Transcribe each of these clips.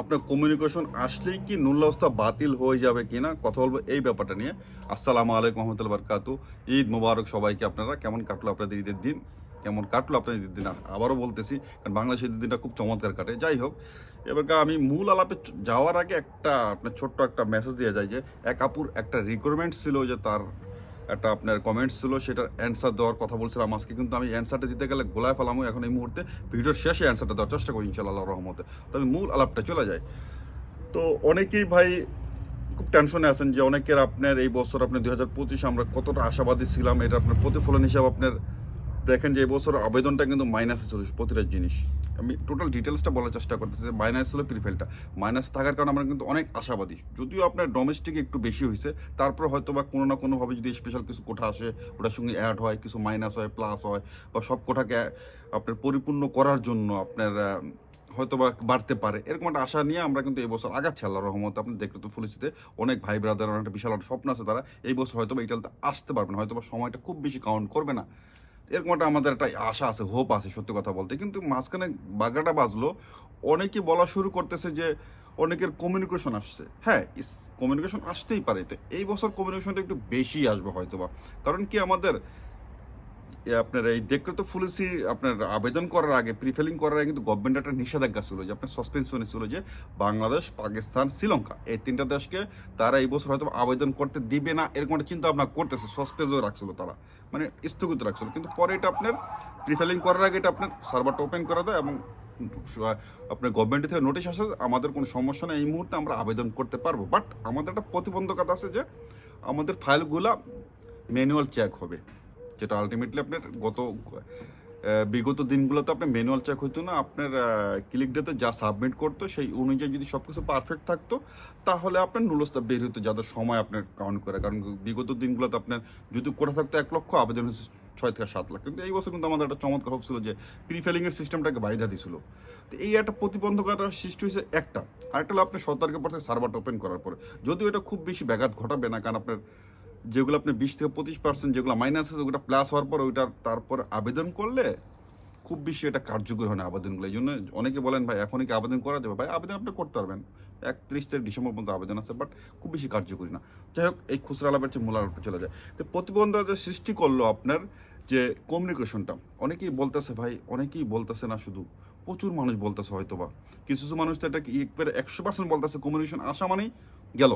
আপনার কমিউনিকেশন আসলেই কি নুল্লাস্তা বাতিল হয়ে যাবে কিনা কথা বলব এই ব্যাপারটা নিয়ে। আসসালামু আলাইকুম রহমতুল্লাহ বারকাতু। ঈদ মুবারক সবাইকে আপনারা। কেমন কাটলো আপনাদের ঈদের দিন? কেমন কাটলো আপনাদের ঈদের দিন? আবারও বলতেছি, কারণ বাংলাদেশের ঈদের দিনটা খুব চমৎকার কাটে। যাই হোক, এবার আমি মূল আলাপে যাওয়ার আগে একটা আপনার ছোট্ট একটা মেসেজ দিয়ে যায় যে, এক আপুর একটা রিকোয়ারমেন্ট ছিল যে তার একটা আপনার কমেন্টস ছিল, সেটার অ্যান্সার দেওয়ার কথা বলছিলাম আজকে। কিন্তু আমি অ্যান্সারটা দিতে গেলে গোলায় ফেলামো এখন এই মুহূর্তে। ভিডিওর শেষে অ্যান্সারটা দেওয়ার চেষ্টা করি ইনশাল্লাহ রহমতে। তবে মূল আলাপটা চলে যায় তো অনেকেই ভাই খুব টেনশনে আছেন যে অনেকের আপনার এই বছর আপনার দুই হাজার পঁচিশে আমরা কতটা আশাবাদী ছিলাম, এটা আপনার প্রতিফলন হিসাবে আপনার দেখেন যে এই বছর আবেদনটা কিন্তু মাইনাসে ছিল প্রতিটা জিনিস। আমি টোটাল ডিটেলসটা বলার চেষ্টা করতেছি যে মাইনাস ছিল প্রিফেলটা মাইনাস থাকার কারণে আমরা কিন্তু অনেক আশাবাদী। যদিও আপনার ডোমেস্টিক একটু বেশি হয়েছে, তারপর হয়তো বা কোনো না কোনোভাবে যদি স্পেশাল কিছু কোঠা আসে, ওটার সঙ্গে অ্যাড হয়, কিছু মাইনাস হয় প্লাস হয়, বা সব কোঠাকে আপনার পরিপূর্ণ করার জন্য আপনার হয়তো বা বাড়তে পারে। এরকম একটা আশা নিয়ে আমরা কিন্তু এই বছর আগাচ্ছি আল্লাহ রহমত। আপনি দেখলে তো ফুলিসিতে অনেক ভাই ব্রাদার একটা বিশাল একটা স্বপ্ন আছে তারা। এই বছর হয়তো বা ইটালিতে আসতে পারবে না হয়তো বা সময়টা খুব বেশি কাউন্ট করবে না। এরকম একটা আমাদের একটা আশা আছে হোপ আছে সত্যি কথা বলতে। কিন্তু মাঝখানে বাগাটা বাজলো, অনেকে বলা শুরু করতেছে যে অনেকের কমিউনিকেশন আসছে। হ্যাঁ কমিউনিকেশন আসতেই পারে। তো এই বছর কমিউনিকেশনটা একটু বেশি আসবে হয়তোবা। কারণ কি আমাদের আপনার এই দেখতে তো পুলিশি আপনার আবেদন করার আগে প্রিফেলিং করার আগে কিন্তু গভর্নমেন্ট একটা নিষেধাজ্ঞা ছিল যে, আপনার সাসপেনশনে ছিল যে, বাংলাদেশ, পাকিস্তান, শ্রীলঙ্কা এই তিনটা দেশকে তারা এই বছর হয়তো আবেদন করতে দিবে না, এরকম একটা চিন্তা ভাবনা করতেছে সসপেজও রাখছিল তারা মানে স্থগিত রাখছিল। কিন্তু পরে এটা আপনার প্রিফেলিং করার আগে এটা আপনার সার্ভারটা ওপেন করা দেয় এবং আপনার গভর্নমেন্ট থেকে নোটিশ আসে আমাদের কোনো সমস্যা নেই, এই মুহূর্তে আমরা আবেদন করতে পারব। বাট আমাদের একটা প্রতিবন্ধকতা আছে যে, আমাদের ফাইলগুলা ম্যানুয়াল চেক হবে। যেটা আলটিমেটলি আপনার গত বিগত দিনগুলোতে আপনার ম্যানুয়াল চেক হতো না, আপনার ক্লিক ডেতে যা সাবমিট করতো সেই অনুযায়ী যদি সব কিছু পারফেক্ট থাকতো, তাহলে আপনার নুলসটা বের হতো যাদের সময় আপনার কাউন্ট করে। কারণ বিগত দিনগুলোতে আপনার যদি করে থাকতো এক লক্ষ, আবেদন হচ্ছে ছয় থেকে সাত লাখ। কিন্তু এই বছর কিন্তু আমাদের একটা চমৎকার হোপ ছিল যে প্রিফেলিংয়ের সিস্টেমটাকে বাইধা দিছিল। তো এই একটা প্রতিবন্ধকতা সৃষ্টি হয়েছে একটা। আরেকটা হলো আপনার সতর্কের পর থেকে সার্ভারটা ওপেন করার পরে। যদিও এটা খুব বেশি ব্যাঘাত ঘটাবে না, কারণ আপনার যেগুলো আপনি বিশ থেকে পঁচিশ পার্সেন্ট যেগুলো মাইনাস আছে, ওগুলো প্লাস হওয়ার পর ওইটার তারপর আবেদন করলে খুব বেশি এটা কার্যকরী হয় না আবেদনগুলো। এই জন্য অনেকে বলেন, ভাই, এখনই কি আবেদন করা যাবে? ভাই, আবেদন আপনি করতে পারবেন। এক একত্রিশ তারিখ ডিসেম্বর পর্যন্ত আবেদন আছে বাট খুব বেশি কার্যকরী না। যাই হোক, এই খুচরা আলাপের চেয়ে মূল আলাপে চলে যায়। তো প্রতিবন্ধকতা সৃষ্টি করল আপনার, যে কমিউনিকেশনটা অনেকেই বলতেছে, ভাই, অনেকেই বলতেছে না শুধু, প্রচুর মানুষ বলতেছে হয়তো বা কিছু কিছু মানুষ তো এটা একবারে একশো পার্সেন্ট বলতেছে কমিউনিকেশন আসা মানেই গেল।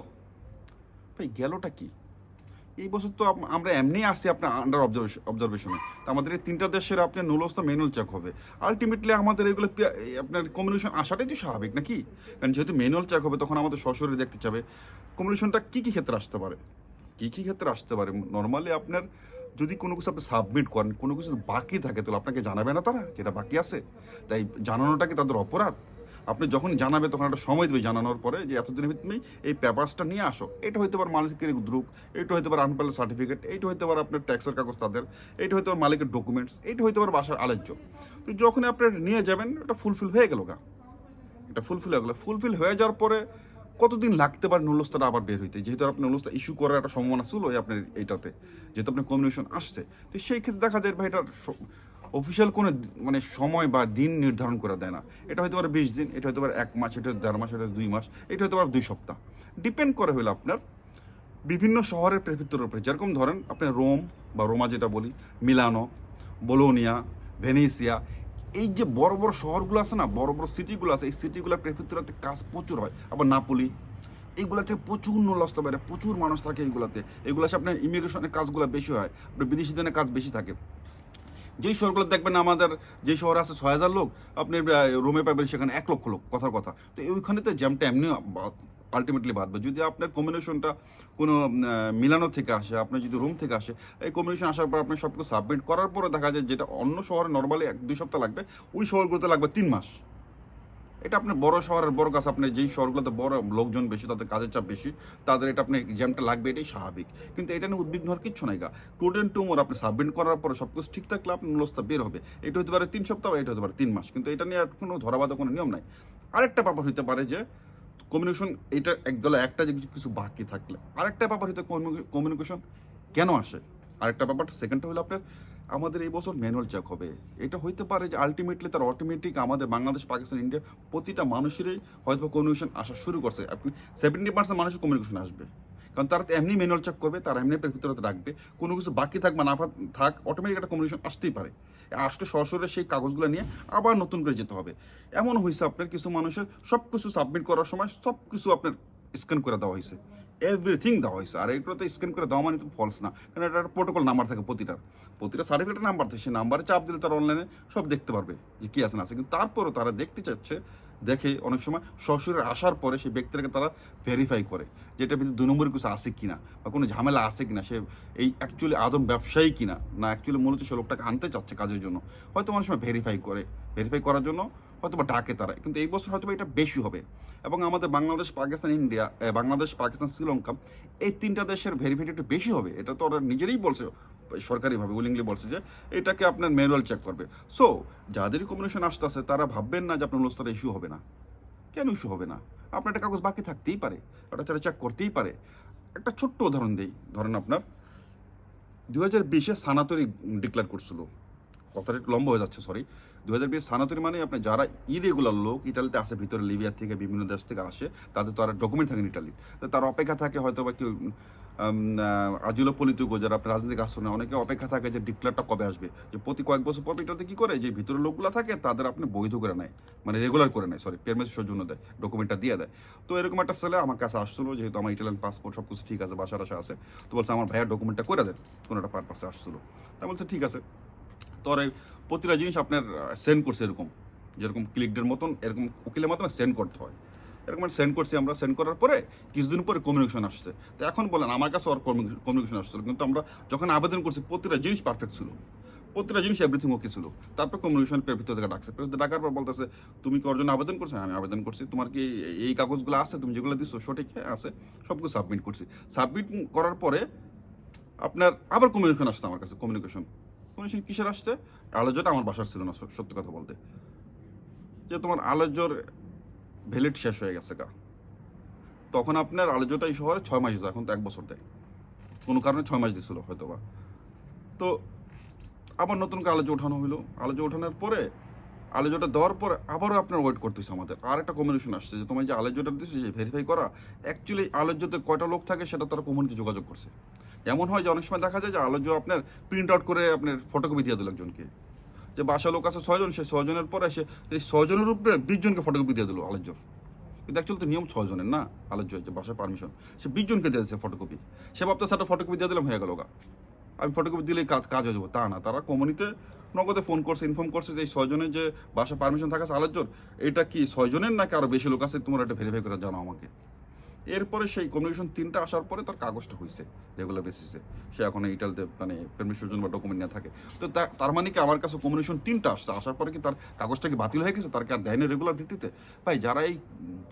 ভাই, গেলটা কি? এই বছর তো আমরা এমনি আসছি আপনার আন্ডার অবজারভেশন অবজারভেশনে তো আমাদের এই তিনটা দেশের আপনার নুলস তো ম্যানুয়াল চেক হবে। আলটিমেটলি আমাদের এগুলো আপনার কমিউনিকেশন আসাটাই তো স্বাভাবিক, নাকি? কারণ যেহেতু ম্যানুয়াল চেক হবে, তখন আমাদের সশরীরে দেখতে চাবে কমিউনিকেশনটা কী কী ক্ষেত্রে আসতে পারে। কী কী ক্ষেত্রে আসতে পারে? নর্মালি আপনার যদি কোনো কিছু আপনি সাবমিট করেন, কোনো কিছু বাকি থাকে, তাহলে আপনাকে জানাবে না তারা যেটা বাকি আছে? তাই জানানোটা কি তাদের অপরাধ? আপনি যখন জানাবে তখন একটা সময় দেবে জানানোর পরে যে এতদিনের ভিতরে এই পেপারসটা নিয়ে আসো। এটা হইতে পারে মালিকের দ্রুক এটা হইতে পারে আনপ্যাল সার্টিফিকেট এইটা হইতে পারে আপনার ট্যাক্সের কাগজ তাদের এইটা হইতে পারে মালিকের ডকুমেন্টস এইটা হইতে পারে বাসার আলোচ্য তো যখন আপনি নিয়ে যাবেন, এটা ফুলফিল হয়ে গেল গা। এটা ফুলফিল হয়ে গেল। ফুলফিল হয়ে যাওয়ার পরে কতদিন লাগতে পারে নুলস্তাটা আবার বের হইতে? যেহেতু আপনি নুলস্তা ইস্যু করার একটা সম্ভাবনা ছিল আপনার এইটাতে, যেহেতু আপনার কমিউনিকেশন আসছে। তো সেই ক্ষেত্রে দেখা যায় ভাই এটার অফিসিয়াল কোনো মানে সময় বা দিন নির্ধারণ করে দেয় না। এটা হতে পারে বিশ দিন, এটা হতে পারে এক মাস, এটা দেড় মাস, এটা দুই মাস, এটা হতে পারে দুই সপ্তাহ। ডিপেন্ড করে হলো আপনার বিভিন্ন শহরের প্রেফিত্তর উপরে। যেরকম ধরেন আপনি রোম বা রোমা যেটা বলি, মিলানো, বোলোনিয়া, ভেনেসিয়া, এই যে বড় বড় শহরগুলো আছে না, বড় বড় সিটিগুলো আছে, এই সিটিগুলোর প্রেফিত্তরাতে কাজ প্রচুর হয়। আবার নাপুলি, এইগুলাতে প্রচুর নলস্ত বেড়ে প্রচুর মানুষ থাকে এইগুলাতে। এগুলো আপনার ইমিগ্রেশনের কাজগুলো বেশি হয়, আপনার বিদেশিদের কাজ বেশি থাকে। যেই শহরগুলো দেখবেন আমাদের যে শহর আছে ছয় হাজার লোক, আপনি রুমে পাবেন সেখানে এক লক্ষ লোক, কথার কথা। তো ওইখানে তো জ্যামটা এমনি আলটিমেটলি বাঁধবে। যদি আপনার কম্বিনেশনটা কোনো মিলানো থেকে আসে আপনি যদি রুম থেকে আসে, এই কম্বিনেশন আসার পর আপনি সব কিছু সাবমিট করার পরে দেখা যায় যেটা অন্য শহরে নর্মালি এক দুই সপ্তাহ লাগবে, ওই শহরগুলোতে লাগবে তিন মাস। এটা আপনার বড় শহরের বড় কাজ আপনি যেই শহরগুলোতে বড় লোকজন বেশি, তাদের কাজের চাপ বেশি, তাদের এটা আপনি জ্যামটা লাগবে, এটাই স্বাভাবিক। কিন্তু এটা নিয়ে উদ্বিগ্ন হওয়ার কিচ্ছু নাই গা। টুডেন টুমোর আপনি সাবমিট করার পরে সব কিছু ঠিক থাকলে আপনি নুলস্তা বের হবে। এটা হতে পারে তিন সপ্তাহ, এটা হতে পারে তিন মাস। কিন্তু এটা নিয়ে আর কোনো ধরাবাধা কোনো নিয়ম নাই। আরেকটা ব্যাপার হতে পারে যে কমিউনিকেশন এটা একদলে একটা যে কিছু- বাকি থাকলে। আরেকটা ব্যাপার হতে কমিউনিকেশন কেন আসে? আরেকটা ব্যাপার সেকেন্ডটা হলো আপনার আমাদের এই বছর ম্যানুয়াল চেক হবে। এটা হইতে পারে যে আলটিমেটলি তার অটোমেটিক আমাদের বাংলাদেশ, পাকিস্তান ইন্ডিয়া প্রতিটা মানুষেরই হয়তো কমিউনিকেশন আসা শুরু করছে। আপনি সেভেন্টি পার্সেন্ট মানুষের কমিউনিকেশন আসবে। কারণ তারা তো এমনি ম্যানুয়াল চেক করবে, তারা এমনি ভিতরে রাখবে। কোনো কিছু বাকি থাক বা না থাক- থাক অটোমেটিক একটা কমিউনিকেশন আসতেই পারে। আসলে সরাসরি সেই কাগজগুলো নিয়ে আবার নতুন করে যেতে হবে। এমন হয়েছে আপনার কিছু মানুষের সব কিছু সাবমিট করার সময় সব কিছু আপনার স্ক্যান করে দেওয়া হয়েছে এভরিথিং দেওয়া হয়েছে। আর এগুলো তো স্ক্যান করে দেওয়া মানে তো ফলস না। কারণ এটা একটা প্রোটোকল নাম্বার থাকে প্রতিটার। প্রতিটা সার্টিফিকেটের নাম্বার থাকে। সেই নাম্বারে চাপ দিলে তারা অনলাইনে সব দেখতে পারবে যে কী আছে না আছে। কিন্তু তারপরেও তারা দেখতে চাচ্ছে, দেখে অনেক সময় সরাসরি আসার পরে সেই ব্যক্তিটাকে তারা ভেরিফাই করে যেটা ভিতরে দু নম্বরের কিছু আছে কিনা বা কোনো ঝামেলা আছে কিনা। সে এই অ্যাকচুয়ালি আদম ব্যবসায়ী কিনা? না অ্যাকচুয়ালি মূলত সে লোকটাকে আনতে চাচ্ছে কাজের জন্য। হয়তো অনেক সময় ভেরিফাই করে। ভেরিফাই করার জন্য হয়তো বা ডাকে তারা, কিন্তু এই বছর হয়তো এটা বেশি হবে। এবং আমাদের বাংলাদেশ, পাকিস্তান, ইন্ডিয়া বাংলাদেশ, পাকিস্তান, শ্রীলঙ্কা, এই তিনটা দেশের ভেরিফাইড একটু বেশি হবে। এটা তো ওরা নিজেরাই বলছে, সরকারিভাবে উইলিংলি বলছে যে এটাকে আপনার ম্যানুয়াল চেক করবে। সো যাদেরই কমিউনিকেশন আসতেছে, তারা ভাববেন না যে আপনার লোস্তার ইস্যু হবে না। কেন ইস্যু হবে না? আপনার একটা কাগজ বাকি থাকতেই পারে, ওটা তারা চেক করতেই পারে। একটা ছোট্ট উদাহরণ দিই, ধরেন আপনার দু হাজার বিশে সানাতরি ডিক্লেয়ার করছিল। কথাটা একটু লম্বা হয়ে যাচ্ছে সরি দু হাজার বিশ মানে আপনি যারা ইরেগুলার লোক, ইটালিতে আসে, ভিতরে লিবিয়া থেকে, বিভিন্ন দেশ থেকে আসে, তাদের তো আর ডকুমেন্ট থাকেন ইটালির। তো তার অপেক্ষা থাকে হয়তো বা কেউ আজিলো পলিতুকো যারা আপনার রাজনৈতিক আশ্রয় অনেকে অপেক্ষা থাকে যে ডিক্লেয়ারটা কবে আসবে। যে প্রতি কয়েক বছর পর এটাতে কি করে? যে ভিতরে লোকগুলো থাকে, তাদের আপনি বৈধ করে নেয় মানে রেগুলার করে নেয় সরি পেরমেসের জন্য দেয় ডকুমেন্টটা দিয়ে দেয়। তো এরকম একটা ছেলে আমার কাছে আসছিল, যেহেতু আমার ইটালিয়ান পাসপোর্ট সব কিছু ঠিক আছে বাসার আশা আছে, তো বলছে, আমার ভাইয়ের ডকুমেন্টটা করে দেন, কোনো একটা পারপাসে আসছিল। তা বলছে, ঠিক আছে। তো প্রতিটা জিনিস আপনার সেন্ড করছে এরকম। যেরকম ক্লিকদের মতন এরকম উকিলের মতন সেন্ড করতে হয়। এরকম সেন্ড করছি আমরা সেন্ড করার পরে কিছুদিন পরে কমিউনিকেশন আসছে। তো এখন বলেন আমার কাছে আর কমিউনিকেশন আসছিল কিন্তু আমরা যখন আবেদন করছি প্রতিটা জিনিস পারফেক্ট ছিল। প্রতিটা জিনিস এভরিথিং ওকে ছিল। তারপর কমিউনিকেশন পের ভিতর থেকে ডাকছে। পের ডাকার পর বলতেছে তুমি কি ওর জন্য আবেদন করছ? হ্যাঁ, আমি আবেদন করছি। তোমার কি এই কাগজগুলো আছে? তুমি যেগুলো দিচ্ছ সঠিক হ্যাঁ আছে। সবগুলো সাবমিট করছি। সাবমিট করার পরে আপনার আবার কমিউনিকেশন আসছে আমার কাছে কমিউনিকেশন কমিউনিকেশন কিসের আসছে? আলোচনাটা আমার বাসার ছিল না সত্য কথা বলতে। যে তোমার আলোচ্যর ভ্যালিড শেষ হয়ে গেছে গা। তখন আপনার আলোচ্যটা এই শহরে ছয় মাস দিত এখন তো এক বছর দেয়। কোনো কারণে ছয় মাস দিছিল হয়তো বা তো আবার নতুন করে আলোচ্য ওঠানো হলো। আলোচ্য ওঠানোর পরে আলোচনাটা দেওয়ার পরে আবারও আপনার ওয়েট করতেছে আমাদের। আর একটা কমিউনিকেশন আসছে যে, তোমার যে আলোচনাটা দিচ্ছে যে ভেরিফাই করা অ্যাকচুয়ালি আলোচ্যতে কয়টা লোক থাকে সেটা তারা কমিউনিটি যোগাযোগ করছে। এমন হয় যে অনেক সময় দেখা যায় যে আলোচ্য আপনার প্রিন্ট আউট করে আপনার ফটোকপি দিয়ে দিল একজনকে। যে বাসা লোক আছে ছয়জন, সে ছয়জনের পরে সে এই ছয়জনের উপরে বিশ জনকে ফটোকপি দিয়ে দিল আলোচ্য কিন্তু অ্যাকচুয়ালি তো নিয়ম ছয়জনের না আলোচ্য যে বাসার পারমিশন সে বিশ জনকে দিয়ে দিচ্ছে ফটোকপি সে ভাবতে একটা ফটোকপি দিয়ে দিলাম, হয়ে গেল গা। আমি ফটোকপি দিলেই কাজ কাজ হয়ে যাব। তা না, তারা কমিউনিতে নগদে ফোন করছে ইনফর্ম করছে যে এই ছয়জনের যে বাসা পারমিশন থাকা আছে আলোচ্যর এটা কি ছয়জনের নাকি আরও বেশি লোক আছে? তোমার একটা ভেরিফাই করে জানাও আমাকে। এরপরে সেই কমিউনিকেশন তিনটা আসার পরে তার কাগজটা হয়েছে রেগুলার বেসিসে সে এখন ইটালতে মানে পারমিশনের জন্য বা ডকুমেন্ট নিয়ে থাকে। তো তার মানে কি আমার কাছে কমিউনিকেশন তিনটা আসছে? আসার পরে কি তার কাগজটা কি বাতিল হয়ে গেছে? তার কি আর দেয়নি রেগুলার ভিত্তিতে ভাই, যারা এই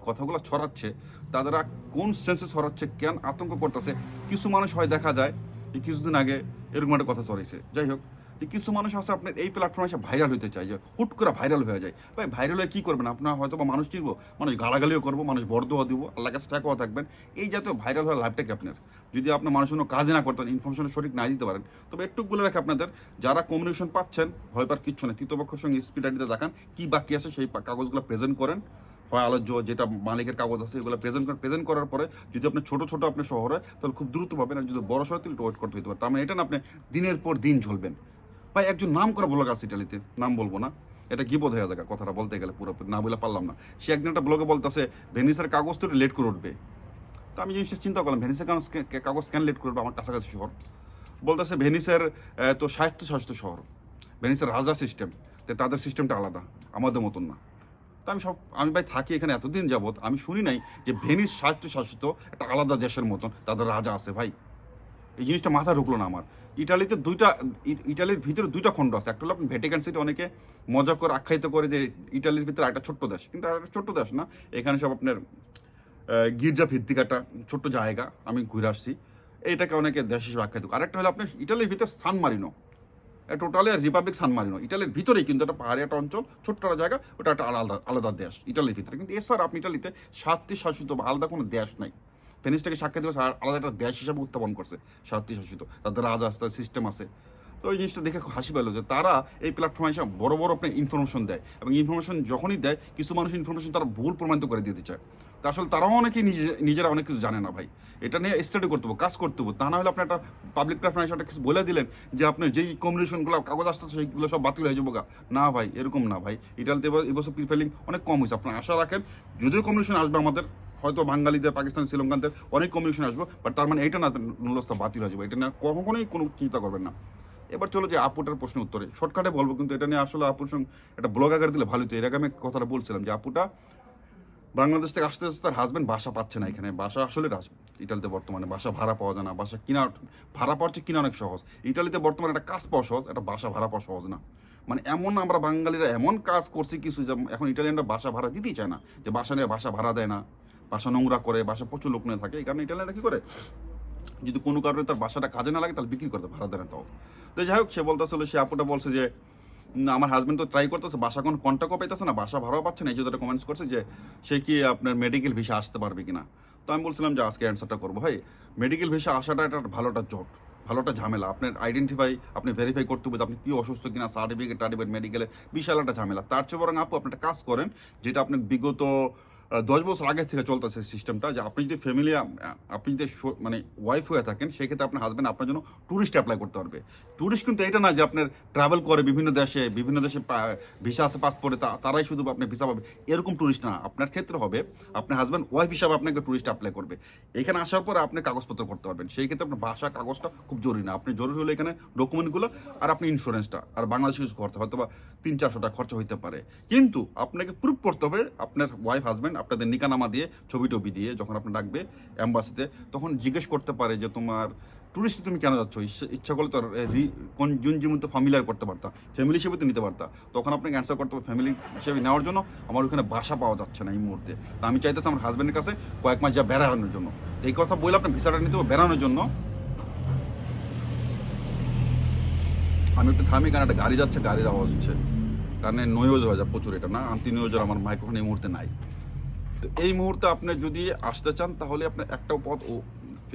কথাগুলো ছড়াচ্ছে তারা কোন সেন্সে ছড়াচ্ছে, কেন আতঙ্ক করতেছে? কিছু মানুষ হয় দেখা যায় যে কিছুদিন আগে এরকম একটা কথা ছড়াইছে। যাই হোক যে কিছু মানুষ আছে আপনার এই প্ল্যাটফর্মে এসে ভাইরাল হতে চায়, যে হুট করে ভাইরাল হয়ে যায়। ভাই ভাইরাল হয়ে কী করবেন? আপনার হয়তো বা মানুষ চিনবো, মানুষ গালাগালিও করব, মানুষ বর্দও দিব আল্লাহ কাছে টাকাও থাকবেন। এই জাতীয় ভাইরাল হওয়ার লাভটা কি আপনার? যদি আপনার মানুষ কোনো কাজে না করতেন ইনফরমেশন সঠিক না দিতে পারেন, তবে একটু বলে রাখি আপনাদের, যারা কমিউনিকেশন পাচ্ছেন, ভয় পার কিচ্ছু নেই। তৃতীয়পক্ষের সঙ্গে স্পিড আইডিতে দেখান কি বাকি আছে সেই কাগজগুলো প্রেজেন্ট করেন। হয় আলোচ্য যেটা মালিকের কাগজ আছে, এগুলো প্রেজেন্ট করেন। প্রেজেন্ট করার পরে যদি আপনি ছোট ছোট আপনি শহরে, তাহলে খুব দ্রুত পাবেন আর যদি বড় শহরে, তাহলে ওয়েট করতে হতে পারে। তার মানে এটা না আপনি দিনের পর দিন চলবেন ভাই, একজন নাম করা ব্লগার আছে ইটালিতে নাম বলব না। এটা কি বোধ হয়ে যাবে কথাটা বলতে গেলে পুরো না বলে পারলাম না। সে একদিন একটা ব্লগে বলতেছে ভেনিসের কাগজ তো লেট করে উঠবে। তো আমি জিনিসটা চিন্তা করলাম ভেনিসের কাগজ কাগজ কেন লেট করবে আমার কাছাকাছি শহর। বলতেছে ভেনিসের তো স্বাস্থ্য স্বাস্থ্য শহর। ভেনিসের রাজা সিস্টেম তো তাদের সিস্টেমটা আলাদা, আমাদের মতন না। তো আমি সব, আমি ভাই থাকি এখানে এতদিন যাবত আমি শুনি নাই যে ভেনিস স্বাস্থ্য শাসিত একটা আলাদা দেশের মতন তাদের রাজা আছে ভাই। এই জিনিসটা মাথা ঢুকলো না আমার। ইটালিতে দুইটা ইটালির ভিতরে দুইটা খণ্ড আছে। একটা হলো আপনি ভ্যাটিকান সিটি অনেকে মজা করে আখ্যায়িত করে যে ইটালির ভিতরে একটা ছোট্ট দেশ। কিন্তু আর একটা ছোট্ট দেশ না, এখানে সব আপনার গির্জা ভিত্তিক একটা ছোট্ট জায়গা। আমি ঘুরে আসছি। এইটাকে অনেকে দেশ হিসেবে আখ্যায়িত করে। আরেকটা হলো আপনার ইটালির ভিতরে San Marino totally republic San Marino ইটালির ভিতরেই কিন্তু একটা পাহাড়ি একটা অঞ্চল, ছোট্ট একটা জায়গা, ওটা একটা আলাদা আলাদা দেশ ইটালির ভিতরে। কিন্তু এছাড়া আপনি ইটালিতে সাতটি শাসিত বা আলাদা কোনো দেশ নাই। ভেনিসটাকে সাক্ষাৎ দিবস আলাদা একটা দেশ হিসাবে উত্থাপন করছে সাতটি শাসিত। তাদের আছে, তাদের সিস্টেম আছে। তো ওই জিনিসটা দেখে হাসি পেল যে তারা এই প্ল্যাটফর্মে এসে বড় বড় আপনার ইনফরমেশন দেয় এবং ইনফরমেশন যখনই দেয়, কিছু মানুষ ইনফরমেশন তারা ভুল প্রমাণিত করে দিতে চায়। তা আসলে তারাও অনেকে নিজে, নিজেরা অনেক কিছু জানে না ভাই। এটা নিয়ে স্টাডি করতে হবে, কাজ করতে হবে। তা না হলে আপনি একটা পাবলিক প্ল্যাটফর্মে এসে একটা কিছু বলে দিলেন যে আপনার যেই কমিউনিকেশনগুলো কাগজ আসতেছে সেইগুলো সব বাতিল হয়ে যাব। না ভাই, এরকম না ভাই। ইটালিতে এবার এবছর প্রিফেলিং অনেক কম হয়েছে। আপনার আশা রাখেন, যদিও কমিউনিকেশন আসবে আমাদের হয়তো বাঙালিদের, পাকিস্তান, শ্রীলঙ্কানদের অনেক কমিউনিকেশন আসব বাট তার মানে এটা না নুলস্থা বাতিল হয়ে যাবে। এটা নিয়ে কখনোই কোনো চিন্তা করবেন না। এবার চলো যে আপুটার প্রশ্ন উত্তরে। শর্টকাটে বলব, কিন্তু এটা নিয়ে আসলে আপুর সঙ্গে একটা ব্লগ আকার দিলে ভালো তো। এর আগে আমি কথাটা বলছিলাম যে আপুটা বাংলাদেশ থেকে আসতে আসতে তার হাজব্যান্ড বাসা পাচ্ছে না এখানে। বাসা আসলে ইটালিতে বর্তমানে বাসা ভাড়া পাওয়া যায় না। বাসা কিনা ভাড়া পাওয়ার চেয়ে কিনা অনেক সহজ। ইটালিতে বর্তমানে একটা কাজ পাওয়া সহজ, একটা বাসা ভাড়া পাওয়া সহজ না। মানে এমন আমরা বাঙালিরা এমন কাজ করছি কিছু যে এখন ইটালিয়ানরা বাসা ভাড়া দিতেই চায় না। যে বাসা নিয়ে বাসা ভাড়া দেয় না। বাসা নোংরা করে বাসা প্রচুর লোক নিয়ে থাকে, এই কারণে ইটালিয়ানরা কি করে? যদি কোনো কারণে তার বাসাটা কাজে না লাগে, তাহলে বিক্রি করতে ভাড়া দেয় তাও তো যাই হোক, সে বলতেছিল, সে আপুটা বলছে যে আমার হাজবেন্ড তো ট্রাই করতেছে, বাসা কোনো কন্ট্যাক্টও পাইতেছে না, বাসা ভাড়াও পাচ্ছে না। এই জন্য কমেন্টস করছে যে, সে কি আপনার মেডিকেল ভিসা আসতে পারবে কিনা? তো আমি বলছিলাম যে, আজকে অ্যান্সারটা করব। ভাই মেডিকেল ভিসা আসাটা একটা ভালোটা জট, ভালোটা ঝামেলা। আপনার আইডেন্টিফাই আপনি ভেরিফাই করতে হবে যে আপনি কি অসুস্থ কিনা সার্টিফিকেট টার্টিফিকেট মেডিকেলে বিশাল একটা ঝামেলা। তার চেয়ে বরং আপু, আপনি একটা কাজ করেন, যেটা আপনি বিগত দশ বছর আগে থেকে চলতেছে সিস্টেমটা যে আপনি যদি ফ্যামিলি আপনি যদি মানে ওয়াইফ হয়ে থাকেন, সেক্ষেত্রে আপনার হাজব্যান্ড আপনার জন্য ট্যুরিস্ট অ্যাপ্লাই করতে পারবে। ট্যুরিস্ট কিন্তু এটা না যে আপনার ট্রাভেল করে বিভিন্ন দেশে বিভিন্ন দেশে ভিসা আছে পাসপোর্টে তারাই শুধু আপনি ভিসা পাবে। এরকম ট্যুরিস্ট না। আপনার ক্ষেত্রে হবে, আপনার হাজব্যান্ড ওয়াইফ হিসাবে আপনাকে ট্যুরিস্ট অ্যাপ্লাই করবে। এখানে আসার পরে আপনি কাগজপত্র করতে পারবেন। সেই ক্ষেত্রে আপনার ভাষা, কাগজটা খুব জরুরি না। আপনি জরুরি হলে এখানে ডকুমেন্টগুলো আর আপনি ইন্স্যুরেন্সটা আর বাংলাদেশ কিছু খরচা হয়তো বা তিন চারশো টাকা খরচা হইতে পারে। কিন্তু আপনাকে প্রুফ করতে হবে আপনার ওয়াইফ হাজব্যান্ড আপনাদের নিকানামা দিয়ে, ছবি টবি দিয়ে যখন আপনি ডাকবে অ্যাম্বাসিতে তখন জিজ্ঞেস করতে পারে যে তোমার টুরিস্ট তুমি কেন যাচ্ছ? ইচ্ছা- করলে তো কোন জুন জীবন তো ফ্যামিলিয়ার করতে পারতা ফ্যামিলি হিসেবে তো নিতে পারতা। তখন আপনাকে অ্যান্সার করতে হবে ফ্যামিলি হিসেবে নেওয়ার জন্য, আমার ওখানে বাসা পাওয়া যাচ্ছে না এই মুহূর্তে। তা আমি চাইতেছি আমার হাজব্যান্ডের কাছে কয়েক মাস যা বেড়ানোর জন্য। এই কথা বলে আপনার ভিসাটা নিতে হবে বেড়ানোর জন্য। আমি একটু থামি, কারণ একটা গাড়ি যাচ্ছে গাড়ির আওয়াজ হচ্ছে। কারণ নয়োজ হয়ে যায় প্রচুর এটা, না? আন্টি নয়োজের আমার মাইক্রোফোন এই মুহূর্তে নাই। তো এই মুহূর্তে আপনি যদি আসতে চান, তাহলে আপনার একটা পথ ও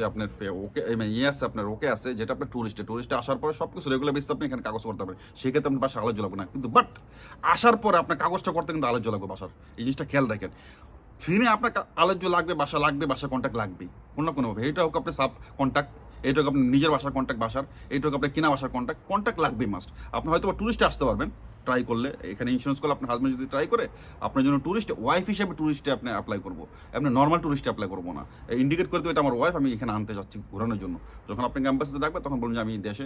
আপনার ওকে মানে ইয়ে আছে, আপনার ওকে আছে, যেটা আপনার টুরিস্টে টুরিস্টে আসার পরে সব কিছু রেগুলার বেসিস আপনি এখানে কাগজ করতে পারবেন সেক্ষেত্রে আপনার বাসা আলোচনা লাগবে না। কিন্তু বাট আসার পরে আপনার কাগজটা করতে কিন্তু আলোচনা লাগবে বাসার। এই জিনিসটা খেয়াল রাখেন। ফিনে আপনার আলোচ্য লাগবে, বাসা লাগবে বাসা কন্ট্যাক্ট লাগবেই। কোনো কোনোভাবে। এটা হোক আপনার সাব কন্ট্যাক্ট এইটা হোক আপনার নিজের বাসার কন্ট্যাক্ট বাসার, এইটা হোক আপনার কিনা বাসার কন্ট্যাক্ট কন্ট্যাক্ট লাগবে মাস্ট আপনি হয়তো টুরিস্টে আসতে পারবেন ট্রাই করলে, এখানে ইন্স্যুরেন্স করলে আপনার হাজব্যান্ড যদি ট্রাই করে, আপনার জন্য ট্যুরিস্ট ওয়াইফ হিসেবে ট্যুরিস্টে আপনি অ্যাপ্লাই করব। আপনি নর্মাল ট্যুরিস্টে অ্যাপ্লাই করব না। ইন্ডিকেট করে দেবে, এটা আমার ওয়াইফ আমি এখানে আনতে যাচ্ছি ঘোরানোর জন্য। যখন আপনি ক্যাম্পাসে ডাকবে তখন বলুন যে, আমি দেশে,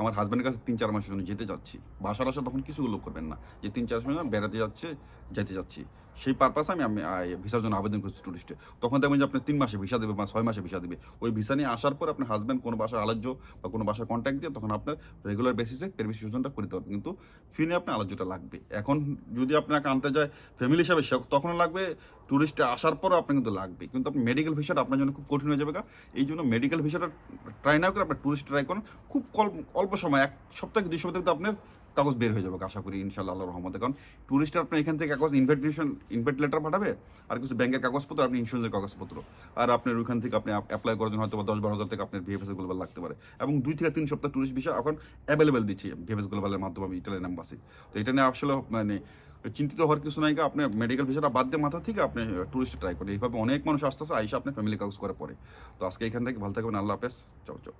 আমার হাজব্যান্ডের কাছে তিন চার মাসের জন্য যেতে যাচ্ছি। বাসার আসা তখন কিছু উল্লেখ করবেন না যে, তিন চার মাস বেড়াতে যাচ্ছে, যেতে যাচ্ছি। সেই পারপাসে আমি আমি ভিসার জন্য আবেদন করছি টুরিস্টে তখন দেখবেন যে আপনি তিন মাসে ভিসা দেবে বা ছয় মাসে ভিসা দেবে ওই ভিসা নিয়ে আসার পর আপনার হাজব্যান্ড কোনো বাসার আলোচ্য বা কোনো বাসার কন্ট্যাক্ট দিয়ে তখন আপনার রেগুলার বেসিসে পেরমিশনটা করতে হবে। কিন্তু ফিনে আপনার আলোচ্যটা লাগবে। এখন যদি আপনাকে আনতে যায় ফ্যামিলি হিসাবে তখনও লাগবে টুরিস্টে আসার পরও আপনার কিন্তু লাগবে। কিন্তু আপনি মেডিকেল ভিসাটা আপনার জন্য খুব কঠিন হয়ে যাবে। এই জন্য মেডিকেল ভিসাটা ট্রাই না করে আপনার টুরিস্ট ট্রাই করুন। খুব অল্প সময়, এক সপ্তাহ দুই সপ্তাহ কিন্তু আপনার কাগজ বের হয়ে যাবে, আশা করি ইনশাল্লাহ আল্লাহ রহমতে। কারণ টুরিস্ট আপনার এখান থেকে কাগজ ইনভাইটেশন ইনভাইট লেটার পাঠাবে, আর কিছু ব্যাংকের কাগজপত্র, আপনি ইন্স্যুরেন্সের কাগজপত্র। আর আপনার ওইখান থেকে আপনি অ্যাপ্লাই করার জন্য হয়তো দশ বারো হাজার থেকে আপনার ভিএফএস গ্লোবাল লাগতে পারে। এবং দুই থেকে তিন সপ্তাহ টুরিস্ট ভিসা এখন অ্যাভেলেবেল দিচ্ছি ভিএফএস গ্লোবালের মাধ্যমে আমি ইটালিয়ান এম্বাসি তো এটা নিয়ে আসলে মানে চিন্তিত হওয়ার কিছু নাই আপনি মেডিকেল ভিসাটা বাদ দিয়ে মাথা থেকে আপনি টুরিস্টে ট্রাই করেন। এইভাবে অনেক মানুষ আসতেছে, আইসা আপনি ফ্যামিলি কাগজ করে পরে তো আজকে এখান থেকে ভালো থাকবেন, আল্লাহ হাফেজ। চাও চাও।